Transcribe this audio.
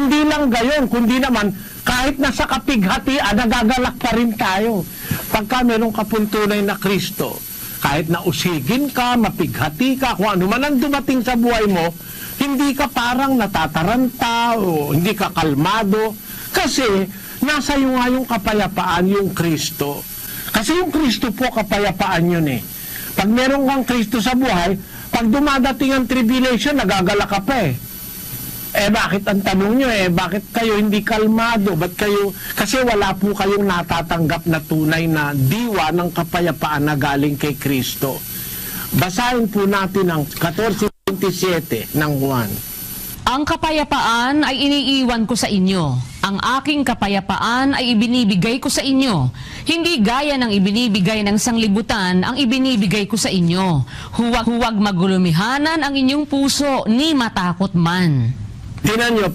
Hindi lang gayon, kundi naman kahit nasa kapighatian, nagagalak pa rin tayo. Pagka meron ka tunay na Kristo, kahit na usigin ka, mapighati ka, kung ano man ang dumating sa buhay mo, hindi ka parang natataranta o hindi ka kalmado. Kasi nasa iyo nga yung kapayapaan, yung Kristo. Kasi yung Kristo po, kapayapaan yun eh. Pag meron kang Kristo sa buhay, pag dumadating ang tribulation, nagagala ka pa eh. Eh bakit ang tanong nyo eh, bakit kayo hindi kalmado? Ba't kayo, kasi wala po kayong natatanggap na tunay na diwa ng kapayapaan na galing kay Kristo. Basahin po natin ang 14.27 ng Juan. Ang kapayapaan ay iniiwan ko sa inyo. Ang aking kapayapaan ay ibinibigay ko sa inyo. Hindi gaya ng ibinibigay ng sanglibutan ang ibinibigay ko sa inyo. Huwag-huwag magulumihanan ang inyong puso ni matakot man. Tinan nyo,